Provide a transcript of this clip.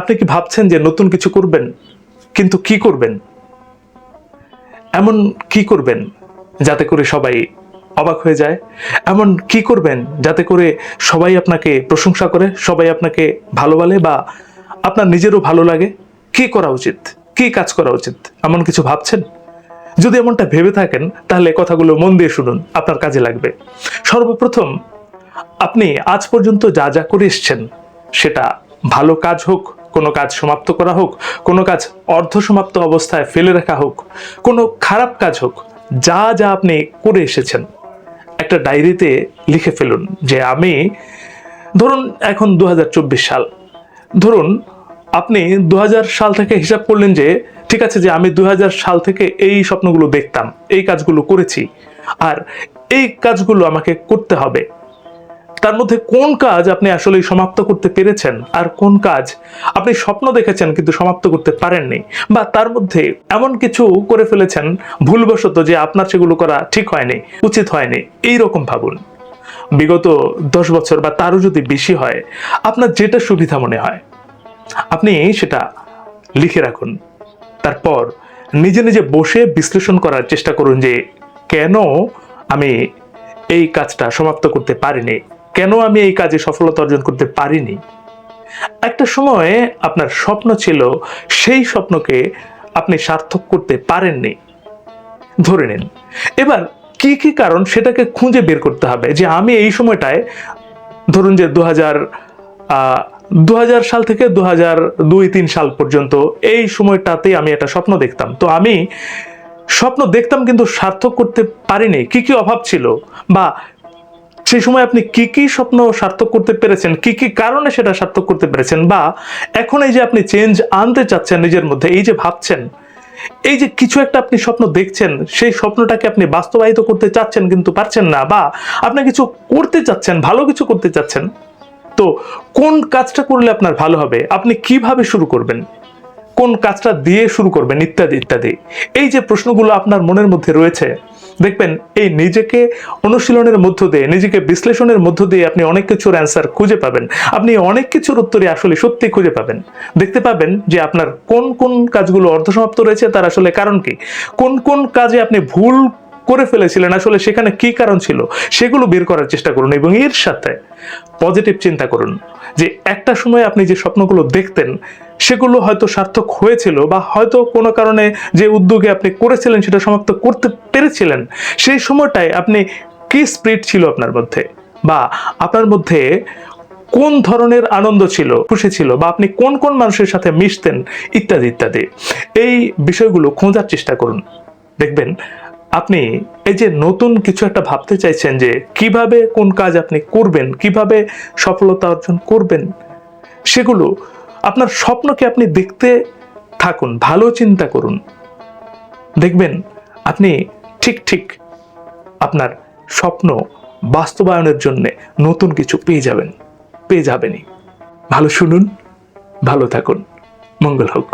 আপনি কি ভাবছেন যে নতুন কিছু করবেন? কিন্তু কি করবেন? এমন কি করবেন যাতে করে সবাই অবাক হয়ে যায়? এমন কি করবেন যাতে করে সবাই আপনাকে প্রশংসা করে, সবাই আপনাকে ভালো বলে বা আপনার নিজেরও ভালো লাগে? কি করা উচিত? কি কাজ করা উচিত? এমন কিছু ভাবছেন? যদি এমনটা ভেবে থাকেন, তাহলে কথাগুলো মন দিয়ে শুনুন, আপনার কাজে লাগবে। সর্বপ্রথম, আপনি আজ পর্যন্ত যা যা করে এসছেন, সেটা ভালো কাজ হোক কোনো কাজ সমাপ্ত করা হোক, কোনো কাজ অর্ধ সমাপ্ত অবস্থায় ফেলে রাখা হোক, কোনো খারাপ কাজ হোক, যা যা আপনি করে এসেছেন, একটা ডায়েরিতে লিখে ফেলুন যে আমি, ধরুন এখন দু হাজার চব্বিশ সাল, ধরুন আপনি দু হাজার সাল থেকে হিসাব করলেন যে, ঠিক আছে যে আমি দু হাজার সাল থেকে এই স্বপ্নগুলো দেখতাম, এই কাজগুলো করেছি, আর এই কাজগুলো আমাকে করতে হবে। তার মধ্যে কোন কাজ আপনি আসলে সমাপ্ত করতে পেরেছেন? আর কোন কাজ আপনি স্বপ্ন দেখেছেন কিন্তু সমাপ্ত করতে পারেননি? বা তার মধ্যে এমন কিছু করে ফেলেছেন ভুলবশত যে আপনার সেগুলো করা ঠিক হয়নি, উচিত হয়নি। এই রকম ভাবুন। বিগত দশ বছর বা তারও যদি বেশি হয়, আপনার যেটা সুবিধা মনে হয়, আপনি সেটা লিখে রাখুন। তারপর নিজে নিজে বসে বিশ্লেষণ করার চেষ্টা করুন যে কেন আমি এই কাজটা সমাপ্ত করতে পারিনি। কেন আমি এই কাজে সফলতা অর্জন করতে পারিনি? একটা সময়ে আপনার স্বপ্ন ছিল, সেই স্বপ্নকে আপনি সার্থক করতে পারেননি। ধরে নিন। এবার কি কি কারণ সেটাকে খুঁজে বের করতে হবে যে আমি এই সময়টায়, ধরুন যে দু হাজার দু সাল থেকে দু হাজার দুই তিন সাল পর্যন্ত এই সময়টাতে আমি একটা স্বপ্ন দেখতাম। তো আমি স্বপ্ন দেখতাম কিন্তু সার্থক করতে পারিনি। কি কি অভাব ছিল? বা সেই সময় আপনি কি কি স্বপ্ন সার্থক করতে পেরেছেন? কি কি কারণে সেটা সার্থক করতে পেরেছেন? বা এখন এই যে আপনি চেঞ্জ আনতে চাচ্ছেন নিজের মধ্যে, এই যে ভাবছেন, এই যে কিছু একটা আপনি স্বপ্ন দেখছেন, সেই স্বপ্নটাকে আপনি বাস্তবায়িত করতে চাচ্ছেন কিন্তু পারছেন না, বা আপনি কিছু করতে চাচ্ছেন, ভালো কিছু করতে চাচ্ছেন, তো কোন কাজটা করলে আপনার ভালো হবে? আপনি কীভাবে শুরু করবেন? কোন কাজটা দিয়ে শুরু করবেন? ইত্যাদি ইত্যাদি। এই যে প্রশ্নগুলো আপনার মনের মধ্যে রয়েছে দেখবেন, এই নিজেকে অনুশীলনের মধ্য দিয়ে, নিজেকে বিশ্লেষণের মধ্য দিয়ে আপনি অনেক কিছুর অ্যান্সার খুঁজে পাবেন। আপনি অনেক কিছুর উত্তরে আসলে সত্যি খুঁজে পাবেন। দেখতে পাবেন যে আপনার কোন কোন কাজগুলো অর্ধসমাপ্ত রয়েছে, তার আসলে কারণ কি? কোন কোন কাজে আপনি ভুল করে ফেলেছিলেন আসলে সেখানে কি কারণ ছিল সেগুলো বের করার চেষ্টা করুন এবং এর সাথে পজিটিভ চিন্তা করুন যে একটা সময় আপনি যে স্বপ্নগুলো দেখতেন সেগুলো হয়তো সার্থক হয়েছিল বা হয়তো কোনো কারণে যে উদ্যোগে আপনি করেছিলেন সেটা সমাপ্ত করতে পেরেছিলেন, সেই সময়টায় আপনি কি স্পিরিট ছিল আপনার মধ্যে? বা আপনার মধ্যে কোন ধরনের আনন্দ ছিল, খুশি ছিল, বা আপনি কোন কোন মানুষের সাথে মিশতেন, ইত্যাদি ইত্যাদি। এই বিষয়গুলো খোঁজার চেষ্টা করুন। দেখবেন আপনি এই যে নতুন কিছু একটা ভাবতে চাইছেন যে কীভাবে কোন কাজ আপনি করবেন, কীভাবে সফলতা অর্জন করবেন, সেগুলো আপনার স্বপ্নকে আপনি দেখতে থাকুন, ভালো চিন্তা করুন। দেখবেন আপনি ঠিক ঠিক আপনার স্বপ্ন বাস্তবায়নের জন্য নতুন কিছু পেয়ে যাবেন, পেয়ে যাবেনই। ভালো শুনুন, ভালো থাকুন। মঙ্গল হোক।